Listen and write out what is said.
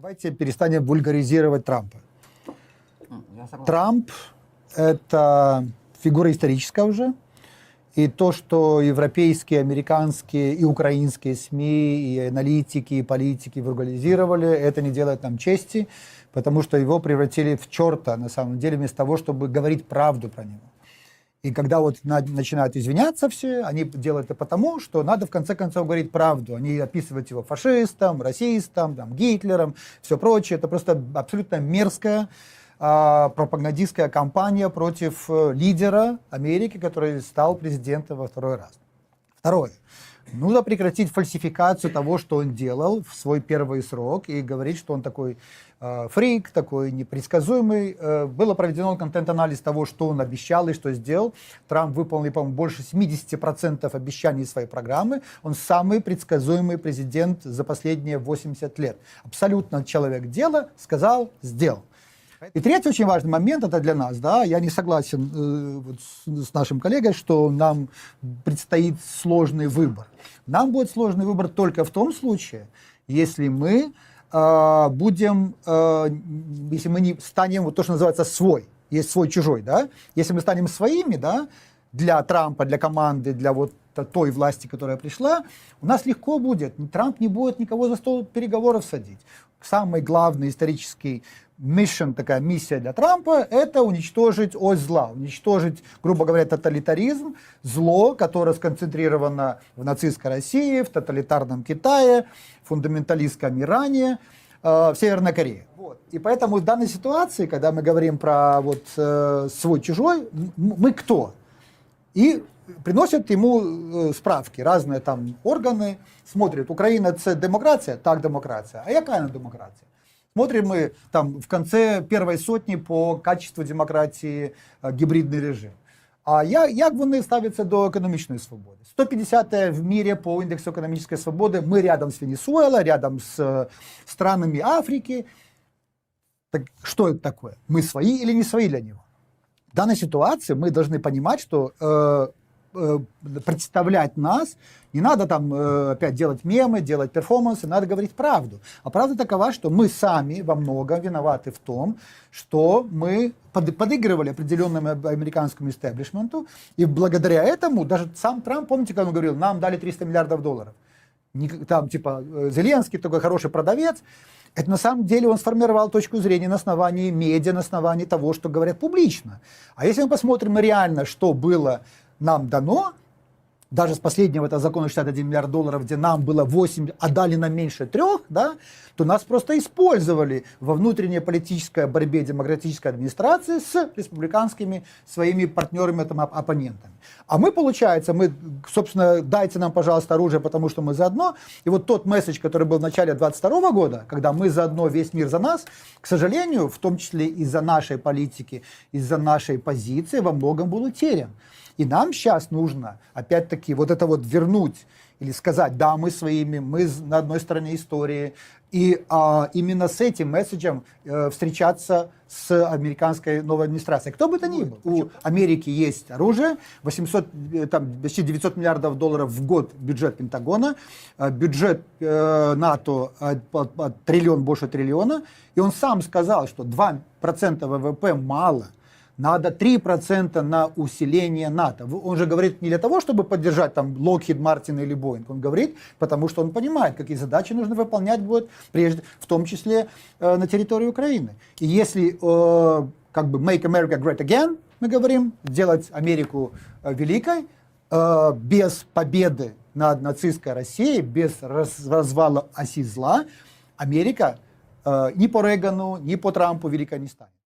Давайте перестанем вульгаризировать Трампа. Трамп – это фигура историческая уже. И то, что европейские, американские и украинские СМИ, и аналитики, и политики вульгаризировали, это не делает нам чести, потому что его превратили в черта, на самом деле, вместо того, чтобы говорить правду про него. И когда вот на- начинают извиняться все, они делают это потому, что надо в конце концов говорить правду. Они описывают его фашистом, расистом, там, Гитлером, все прочее. Это просто абсолютно мерзкая а, пропагандистская кампания против э, лидера Америки, который стал президентом во второй раз. Второе. Нужно прекратить фальсификацию того, что он делал в свой первый срок, и говорить, что он такой э, фрик, такой непредсказуемый. Э, было проведено контент-анализ того, что он обещал и что сделал. Трамп выполнил, по-моему, больше 70% обещаний своей программы. Он самый предсказуемый президент за последние 80 лет. Абсолютно человек дела, сказал, сделал. И третий очень важный момент это для нас, да, я не согласен э, вот с, с нашим коллегой, что нам предстоит сложный выбор. Нам будет сложный выбор только в том случае, если мы э, будем, э, если мы не станем вот то, что называется свой, есть свой чужой, да, если мы станем своими, да, для Трампа, для команды, для вот той власти, которая пришла, у нас легко будет. Трамп не будет никого за стол переговоров садить. Самый главный исторический mission, такая миссия для Трампа, это уничтожить ось зла, уничтожить, грубо говоря, тоталитаризм, зло, которое сконцентрировано в нацистской России, в тоталитарном Китае, фундаменталистском Иране, э, в Северной Корее. Вот. И поэтому в данной ситуации, когда мы говорим про вот, э, свой-чужой, м- мы кто? И приносят ему э, справки, разные там органы, смотрят, Украина це демократія, так демократія, а яка вона демократія? Смотрим мы там в конце первой сотни по качеству демократії е, гібридний режим. А як, як вони ставляться до економічної свободи? 150 в мире по индексу экономической свободы. Мы рядом с Венесуэлой, рядом с э, странами Африки. Так что это такое? Мы свои или не свои для него? В данной ситуации мы должны понимать, что э, э, представлять нас не надо там э, опять делать мемы, делать перформансы, надо говорить правду. А правда такова, что мы сами во многом виноваты в том, что мы под- подыгрывали определенному американскому истеблишменту, и благодаря этому даже сам Трамп, помните, как он говорил, нам дали 300 миллиардов долларов. Там типа э, Зеленский такой хороший продавец, это на самом деле он сформировал точку зрения на основании медиа, на основании того, что говорят публично. А если мы посмотрим реально, что было нам дано, даже с последнего это закона 61 миллиард долларов, где нам было 8, а дали нам меньше трех, да, то нас просто использовали во внутренней политической борьбе демократической администрации с республиканскими своими партнерами, там, оп- оппонентами. А мы, получается, мы, собственно, дайте нам, пожалуйста, оружие, потому что мы заодно. И вот тот месседж, который был в начале 22 года, когда мы заодно, весь мир за нас, к сожалению, в том числе из-за нашей политики, из-за нашей позиции, во многом был утерян. И нам сейчас нужно, опять-таки, вот это вот вернуть или сказать, да, мы своими, мы на одной стороне истории. И а, именно с этим месседжем э, встречаться с американской новой администрацией. Кто бы то ни был. У Америки есть оружие, 800, э, там, почти 900 миллиардов долларов в год бюджет Пентагона, э, бюджет э, НАТО э, триллион, больше триллиона. И он сам сказал, что 2% ВВП мало. Надо 3% на усиление НАТО. Он же говорит не для того, чтобы поддержать там Lockheed Martin или Boeing. Он говорит, потому что он понимает, какие задачи нужно выполнять будет, прежде, в том числе э, на территории Украины. И если э, как бы make America great again, мы говорим, сделать Америку э, великой, э, без победы над нацистской Россией, без раз- развала оси зла, Америка э, ни по Рейгану, ни по Трампу великой не станет.